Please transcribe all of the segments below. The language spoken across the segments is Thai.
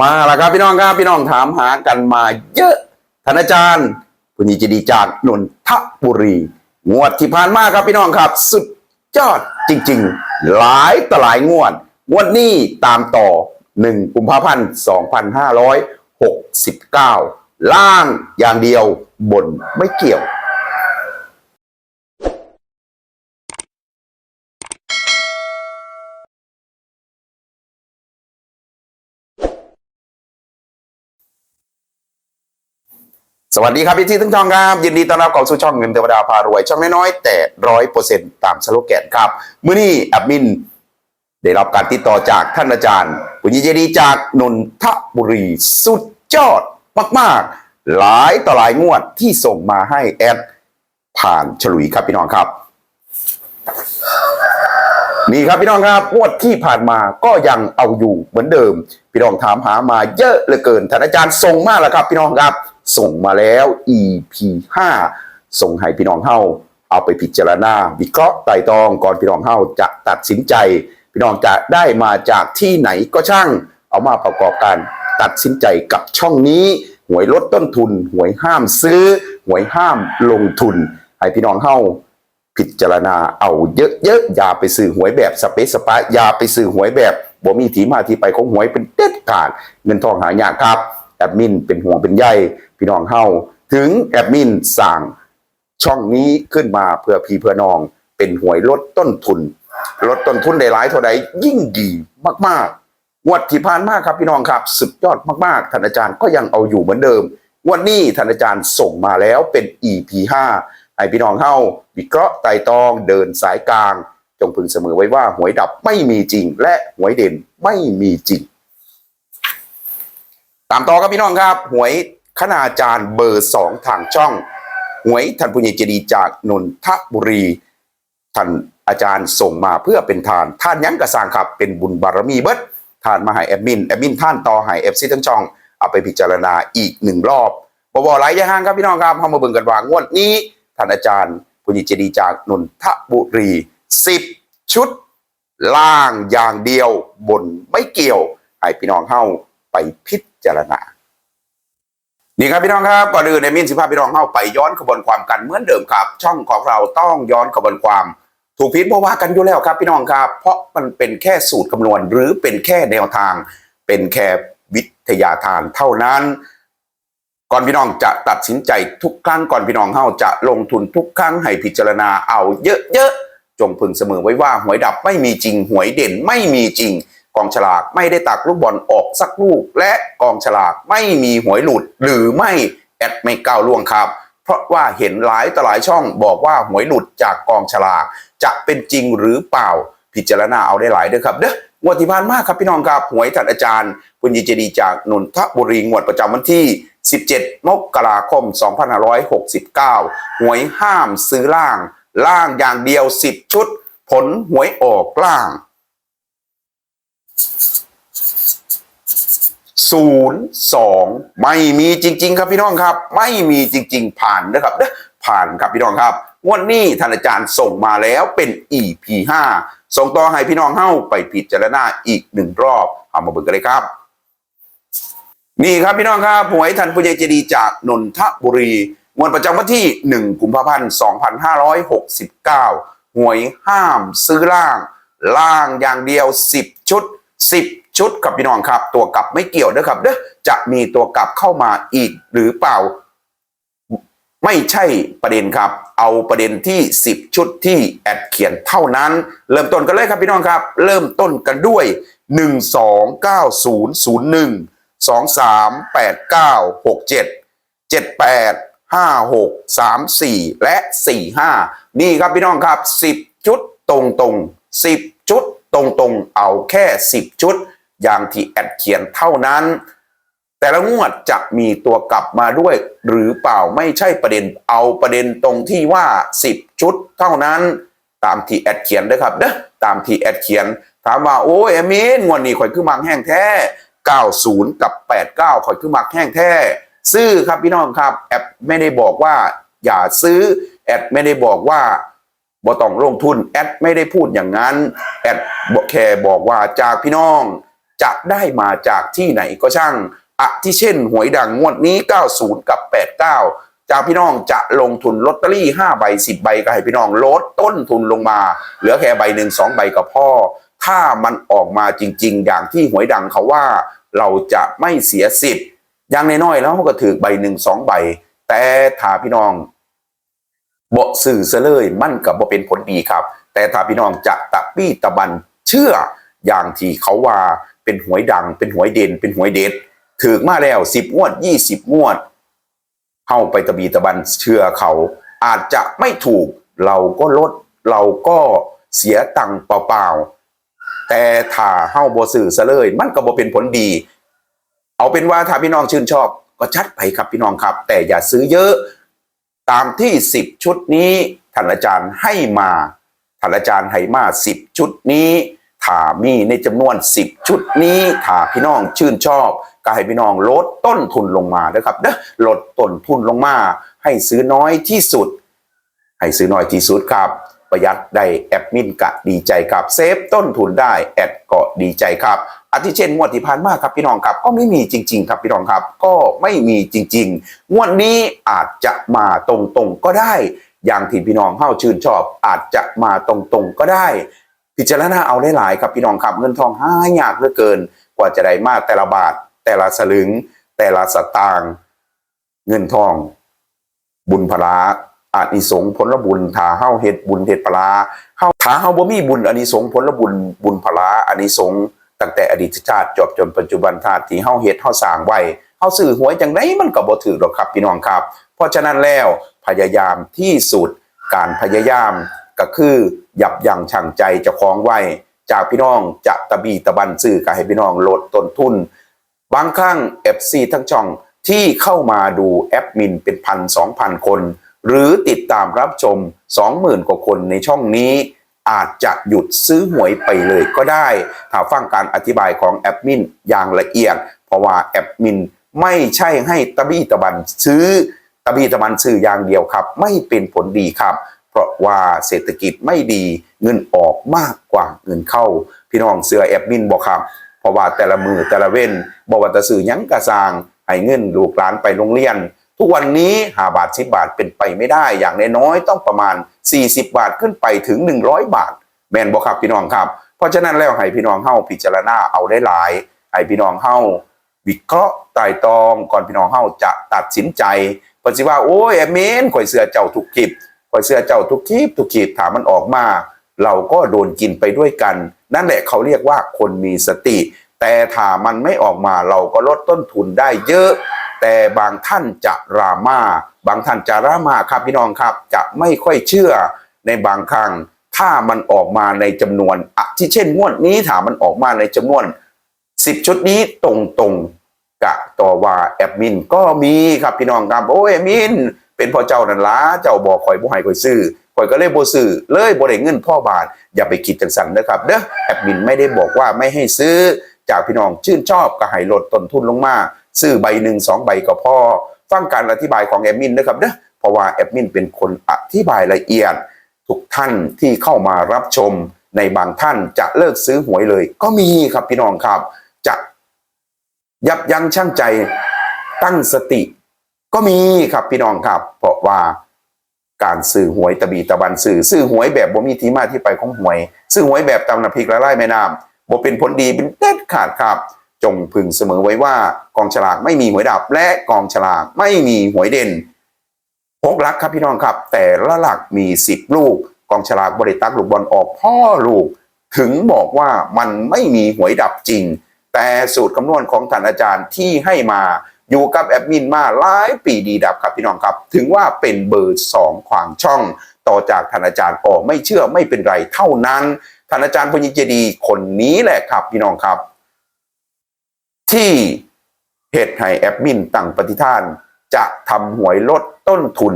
มาแล้วครับพี่น้องครับพี่น้องถามหากันมาเยอะท่านอาจารย์คุณยินดีจากนนทบุรีงวดที่ผ่านมาครับพี่น้องครับ สุดยอดจริง ๆ หลายต่อหลายงวด งวดนี้ตามต่อ 1 กุมภาพันธ์2569 ล่างอย่างเดียวบนไม่เกี่ยว สวัสดีครับพี่ที่ทั้งช่องครับ ยินดีต้อนรับเข้าสู่ช่องเงินเทวดาพารวย ช่องน้อยๆแต่ร้อยเปอร์เซ็นต์ตามสโลแกนครับ มื้อนี้แอดมิน ได้รับการติดต่อจากท่านอาจารย์ปุญญเจดีจากนนทบุรีสุดยอดมากๆ หลายต่อหลายงวดที่ส่งมาให้แอดผ่านฉลุยครับพี่น้องครับ นี่ครับพี่น้องครับงวดที่ผ่านมาก็ยังเอาอยู่เหมือนเดิม พี่น้องถามหามาเยอะเหลือเกินท่านอาจารย์ส่งมาแล้วครับ พี่น้องครับ ส่งมาแล้ว EP 5 ส่งให้พี่น้องเฮาเอาไปพิจารณา วิเคราะห์ไต่ตองก่อนพี่น้องเฮาจะตัดสินใจ พี่น้องจะได้มาจากที่ไหนก็ช่าง เอามาประกอบการตัดสินใจกับช่องนี้ หวยลดต้นทุน หวยห้ามซื้อ หวยห้ามลงทุน ให้พี่น้องเฮาพิจารณาเอาเยอะๆอย่าไปซื้อหวยแบบสเปซสปาอย่าไปซื้อหวยแบบบ่มีที่มาที่ไปของหวยเป็นเด็ดขาดเงินทองหายากครับแอดมินเป็นห่วงเป็นใย พี่น้องเฮาถึงแอดมินสั่งช่องนี้ขึ้นมาเพื่อพี่เพื่อน้องเป็นหวยลดต้นทุน ลดต้นทุนได้หลายเท่าใดยิ่งดีมากๆงวดที่ผ่านมากครับพี่น้องครับ สุดยอดมากๆท่านอาจารย์ก็ยังเอาอยู่เหมือนเดิม วันนี้ท่านอาจารย์ส่งมาแล้วเป็น EP 5ให้พี่น้องเฮาวิเคราะห์ไต่ตองเดินสายกลาง จงพึงเสมอไว้ว่าหวยดับไม่มีจริง และหวยเด่นไม่มีจริง ตามต่อครับพี่น้องครับ หวย คณาจารย์เบอร์สองทางช่อง หวยท่านผู้ใหญ่เจดีจากนนทบุรี ท่านอาจารย์ส่งมาเพื่อเป็นทาน ท่านยังกระสางครับเป็นบุญบารมีเบิดท่านมาให้แอดมินแอดมินท่านต่อให้เอฟซีทั้งช่อง เอาไปพิจารณาอีกหนึ่งรอบบวไรอยาห่างครับพี่น้องครับเข้ามาเบิ่งกันว่างวดนี้ ท่านอาจารย์ผู้ใหญ่เจดีจากนนทบุรีสิบชุดล่างอย่างเดียวบนไม่เกี่ยวให้พี่น้องเข้าไปพิจารณา นี่ครับพี่น้องครับก่อนอื่นในมินสิภาพพี่น้องเข้าไปย้อนขบวนความกันเหมือนเดิมครับ ช่องของเราต้องย้อนขบวนความ ถูกผิดเพราะว่ากันอยู่แล้วครับพี่น้องครับ เพราะมันเป็นแค่สูตรคำนวณหรือเป็นแค่แนวทาง เป็นแค่วิทยาทานเท่านั้น ก่อนพี่น้องจะตัดสินใจทุกครั้งก่อนพี่น้องเฮาจะลงทุนทุกครั้งให้พิจารณาเอาเยอะๆจงพึงเสมอไว้ว่าหวยดับไม่มีจริงหวยเด่นไม่มีจริง กองฉลากไม่ได้ตักลูกบอลออกสักลูก และกองฉลากไม่มีหวยหลุด หรือไม่แอดไม่ก้าวล่วงครับ เพราะว่าเห็นหลายต่อหลายช่องบอกว่าหวยหลุดจากกองฉลาก จะเป็นจริงหรือเปล่า พิจารณาเอาได้หลายเด้อครับเด้องวดที่ผ่านมาครับพี่น้องครับหวยท่านอาจารย์ปุญญเจดีจากนนทบุรีงวดประจำวันที่ 17 มกราคม 2569 หวยห้ามซื้อล่าง ล่างอย่างเดียว 10 ชุด ผลหวยออกล่าง ศูนย์สองไม่มีจริง ๆ ครับพี่น้องครับ ไม่มีจริง ๆ ผ่านนะครับเด้อผ่านครับพี่น้องครับงวันนี้ท่านอาจารย์ส่งมาแล้วเป็น EP 5ส่งต่อให้พี่น้องเฮ้าไปพิจารณาอีกหนึ่งรอบเอามาเบิกกันเลยครับ นี่ครับพี่น้องครับหวยท่านผู้ใหญ่ใจดีจากนนทบุรีงวดประจำวันที่ 1 กุมภาพันธ์ 2569 หวยห้ามซื้อล่าง ล่างอย่างเดียว 10 ชุด 10 ชุดครับพี่น้องครับ ตัวกลับไม่เกี่ยวนะครับเด้อจะมีตัวกลับเข้ามาอีกหรือเปล่า ไม่ใช่ประเด็นครับ เอาประเด็นที่ 10 ชุดที่แอดเขียนเท่านั้น เริ่มต้นกันเลยครับพี่น้องครับ เริ่มต้นกันด้วย 1 2 9 0 0 1 2 3 8 9 6 7 7 8 5 6 3 4 และ 4 5 นี่ครับพี่น้องครับ 10 ชุดตรงตรงๆ10 ชุด ตรงๆเอาแค่ 10 ชุด อย่างที่แอดเขียนเท่านั้น แต่ละงวดจะมีตัวกลับมาด้วย หรือเปล่าไม่ใช่ประเด็นเอาประเด็นตรงที่ว่า 10 ชุดเท่านั้น ตามที่แอดเขียนนะครับเด้อตามที่แอดเขียน ถามว่าโอ้ยแอมมินงวดนี้ข่อยคือมังแห้งแท้90 กับ 89ข่อยคือมักแห้งแท้ซื้อครับพี่น้องครับแอดไม่ได้บอกว่าอย่าซื้อแอดไม่ได้บอกว่า บ่ต้องลงทุนแอดไม่ได้พูดอย่างนั้นแอดบอกแค่บอกว่าจากพี่น้อง จะได้มาจากที่ไหนก็ช่างอะที่เช่น หวยดังงวดนี้ 90 กับ 89 จากพี่น้องจะลงทุนลอตเตอรี่5ใบ 10 ใบก็ให้พี่น้องลดต้นทุนลงมา เหลือแค่ใบหนึ่งสองใบกับพ่อ ถ้ามันออกมาจริง ๆ อย่างที่หวยดังเขาว่า เราจะไม่เสียสิทธิ์อย่างน้อยๆแล้วก็ถือใบหนึ่งสองใบ แต่ถ้าพี่น้อง บ่สื่อซะเลยมันกับบ่เป็นผลดีครับ แต่ถ้าพี่น้องจะตะปี้ตะบันเชื่ออย่างที่เขาว่าเป็นหวยดัง เป็นหวยเด่น เป็นหวยเด็ดถือมาแล้วสิบงวดยี่สิบงวดเข้าไปตะบีตะบันเชื่อเขา อาจจะไม่ถูกเราก็ลดเราก็เสียตังค์เปล่าๆ แต่ถ้าเฮาบ่สื่อซะเลย มันก็บ่เป็นผลดี เอาเป็นว่าถ้าพี่น้องชื่นชอบ ก็ชัดไปครับพี่น้องครับ แต่อย่าซื้อเยอะ ตามที่ 10 ชุดนี้ท่านอาจารย์ให้มาท่านอาจารย์ให้มา 10 ชุดนี้ถ้ามีในจำนวน 10 ชุดนี้ถ้าพี่น้องชื่นชอบ ก็ให้พี่น้องลดต้นทุนลงมานะครับเด้อลดต้นทุนลงมา ให้ซื้อน้อยที่สุด ให้ซื้อน้อยที่สุดครับ ประหยัดได้แอดมินกะดีใจครับเซฟต้นทุนได้แอดก็ดีใจครับอาทิเช่นงวดที่ผ่านมาครับพี่น้องครับก็ไม่มีจริง ๆ ครับพี่น้องครับ ก็ไม่มีจริง ๆ งวดนี้อาจจะมาตรงๆก็ได้ อย่างที่พี่น้องเข้าชื่นชอบ อาจจะมาตรงๆก็ได้ พิจารณาเอาได้หลายครับพี่น้องครับเงินทองหายากเหลือเกิน กว่าจะได้มาแต่ละบาท แต่ละสลึง แต่ละสตางค์เงินทอง บุญพลา อานิสงส์ผลบุญถ้าเฮาเฮ็ดบุญเฮ็ดพลาเฮาถ้าเฮาบ่มีบุญอานิสงส์ผลบุญบุญพลาอานิสงส์ตั้งแต่อดีตชาติจบจนปัจจุบันชาติที่เฮาเฮ็ดเฮาสร้างไว้เฮาซื้อหวยจังไดมันก็บ่ถูกหรอกครับพี่น้องครับ เพราะฉะนั้นแล้วพยายามที่สุดการพยายามก็คือยับยั้งชั่งใจเจ้าของไว้จากพี่น้องจะตะบีตะบันซื้อก็ให้พี่น้องลดต้นทุน บางครั้ง FC ทั้งช่องที่เข้ามาดูแอดมินเป็นพันสองพันคน หรือติดตามรับชม 20,000 กว่าคนในช่องนี้ อาจจะหยุดซื้อหวยไปเลยก็ได้ถ้าฟังการอธิบายของแอดมินอย่างละเอียด เพราะว่าแอดมินไม่ใช่ให้ตะบี้ตะบันซื้อตะบี้ตะบันซื้ออย่างเดียวครับ ไม่เป็นผลดีครับ เพราะว่าเศรษฐกิจไม่ดีเงินออกมากกว่าเงินเข้า พี่น้องเสือแอดมินบอกครับเพราะว่าแต่ละมือแต่ละเว้นบอกว่าแตะสื่อยังกระซางให้เงินลูกหลานไปโรงเรียน ทุกวันนี้หาบาทสิบาทเป็นไปไม่ได้ อย่างน้อยๆต้องประมาณ 40 บาทขึ้นไปถึง 100 บาท แมนบอกครับพี่น้องครับ เพราะฉะนั้นแล้วให้พี่น้องเฮาพิจารณาเอาได้หลายให้พี่น้องเฮาวิเคราะห์ไต่ตองก่อนพี่น้องเฮาจะตัดสินใจปฏิว่าโอ้ยแอมเมนข่อยเสือเจ้าทุกคลิปข่อยเสือเจ้าทุกคลิปทุกคลิปถามมันออกมา เราก็โดนกินไปด้วยกัน นั่นแหละเขาเรียกว่าคนมีสติ แต่ถ้ามันไม่ออกมาเราก็ลดต้นทุนได้เยอะ แต่บางท่านจะรามาบางท่านจะรามาครับพี่น้องครับจะไม่ค่อยเชื่อในบางครั้งถ้ามันออกมาในจำนวนอะที่เช่นงวดนี้ถามมันออกมาในจำนวน 10 ชุดนี้ตรงๆกะต่อว่าแอดมินก็มีครับพี่น้องครับโอ้ยแอดมิน เป็นพ่อเจ้านั่นล่ะเจ้าบอกขอยบ่ให้ขอยซื้อข่อยก็เลยบซื้อเลยบ่ได้เงินพ่อบาท อย่าไปคิดจังซั่นนะครับเด้อแอดมินไม่ได้บอกว่าไม่ให้ซื้อจากพี่น้องชื่นชอบก็ให้ลดต้นทุนลงมา ซื้อใบหนึ่งสองใบก็พอฟังการอธิบายของแอดมินนะครับเด้อเพราะว่าแอดมินเป็นคนอธิบายละเอียด ทุกท่านที่เข้ามารับชมในบางท่านจะเลิกซื้อหวยเลย ก็มีครับพี่น้องครับ จะยับยั้งชั่งใจตั้งสติ ก็มีครับพี่น้องครับ เพราะว่าการซื้อหวยตะบีตะบันซื้อซื้อหวยแบบบ่มีที่มาที่ไปของหวยซื้อหวยแบบตำน้ำพริกละลายแม่น้ำบ่เป็นผลดีเป็นเด็ดขาดครับ จงพึงเสมอไว้ว่ากองฉลากไม่มีหวยดับและกองฉลากไม่มีหวยเด่นพกลักครับพี่น้องครับ แต่ละหลักมีสิบลูก กองฉลากบริตักลูกบอลออกพ่อลูก ถึงบอกว่ามันไม่มีหวยดับจริง แต่สูตรคำนวณของท่านอาจารย์ที่ให้มาอยู่กับแอดมินมาหลายปีดีดับครับพี่น้องครับ ถึงว่าเป็นเบอร์สองขวางช่อง ต่อจากท่านอาจารย์ออกไม่เชื่อไม่เป็นไรเท่านั้นท่านอาจารย์พญิเจดีคนนี้แหละครับพี่น้องครับ ที่เหตุให้แอดมินตั้งปฏิทาน จะทำหวยลดต้นทุน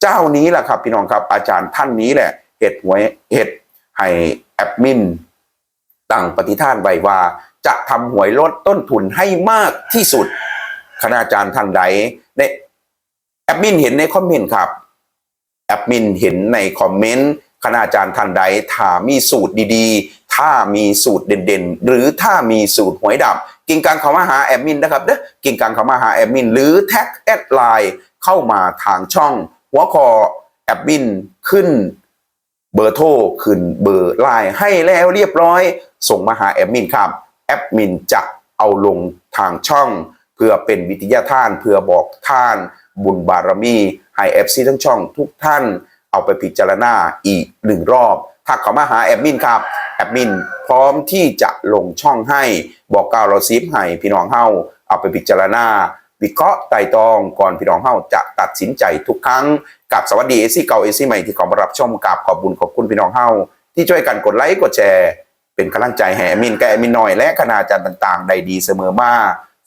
เจ้านี้แหละครับ พี่น้องครับอาจารย์ท่านนี้แหละเหตุหวยเหตุให้แอดมินตั้งปฏิทานไว้ว่า จะทำหวยลดต้นทุนให้มากที่สุดคณาจารย์ท่านใดในแอดมินเห็นในคอมเมนต์ครับแอดมินเห็นในคอมเมนต์ คณาจารย์ท่านใดถ้ามีสูตรดีๆ ถ้ามีสูตรเด่นๆ หรือถ้ามีสูตรหวยดับ กิ่งกลางเขามาหาแอดมินนะครับเด้อกิ่งกลางเขามาหาแอดมิน หรือแท็กแอดไลน์เข้ามาทางช่อง หัวคอแอดมินขึ้นเบอร์โทรขึ้นเบอร์ไลน์ให้แล้วเรียบร้อย ส่งมาหาแอดมินครับแอดมินจะเอาลงทางช่อง เพื่อเป็นวิทยาท่านเพื่อบอกท่าน บุญบารมีให้เอฟซีทั้งช่องทุกท่าน เอาไปพิจารณาอีกหนึ่งรอบถ้าเขามาหาแอดมินครับแอดมินพร้อมที่จะลงช่องให้บอกกล่าวเราซิปให้พี่น้องเฮาเอาไปพิจารณาวิเคราะห์ไต่ตองก่อนพี่น้องเฮาจะตัดสินใจทุกครั้งกับสวัสดีเอซี่เก่าเอซี่ใหม่ที่ขอมารับชมกับขอบบุญขอบคุณพี่น้องเฮาที่ช่วยกันกดไลค์กดแชร์เป็นกำลังใจให้แอดมินแกแอดมินน้อย และคณาจารย์ต่างๆ ได้ดีเสมอมา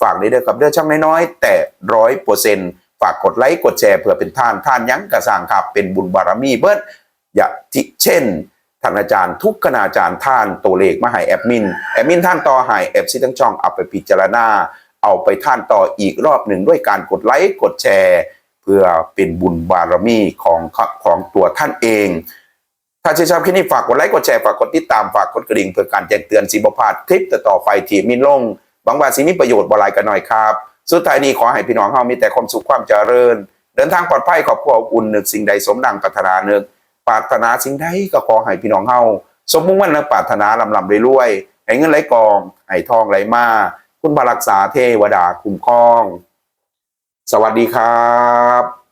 ฝากด้เด้อกับเด้อช่องน้อยๆ แต่ร้อยเปอร์เซ็นต์ ฝากกดไลค์กดแชร์เพื่อเป็นท่านท่านยั้งกระสางครับเป็นบุญบารมีเบิดอย่าที่เช่นท่านอาจารย์ทุกคณาจารย์ท่านตัวเลขมาให้แอดมินแอดมินท่านต่อให้แอปซีทั้งช่องเอาไปพิจารณา เอาไปท่านต่ออีกรอบหนึ่งด้วยการกดไลค์กดแชร์ เพื่อเป็นบุญบารมีของของตัวท่านเองถ้าชื่นชอบคลิปนี้ฝากกดไลค์กดแชร์ฝากกดติดตามฝากกดกระดิ่งเพื่อการแจ้งเตือนสิบพาดคลิปต่อไปที่มินลงหวังว่าสิมีประโยชน์บหลายกันหน่อยครับ สุดท้ายนี้ขอให้พี่น้องเฮามีแต่ความสุขความเจริญ เดินทางปลอดภัยขอบครัวอบอุ่นนึกสิ่งใดสมดังปรารถนานึกปรารถนาสิ่งใดก็ขอให้พี่น้องเฮาสมมุ่งมั่นและปรารถนาลำลำรวยๆให้เงินไหลกองให้ทองไหลมาคุณบารักษาเทวดาคุ้มครอง สวัสดีครับ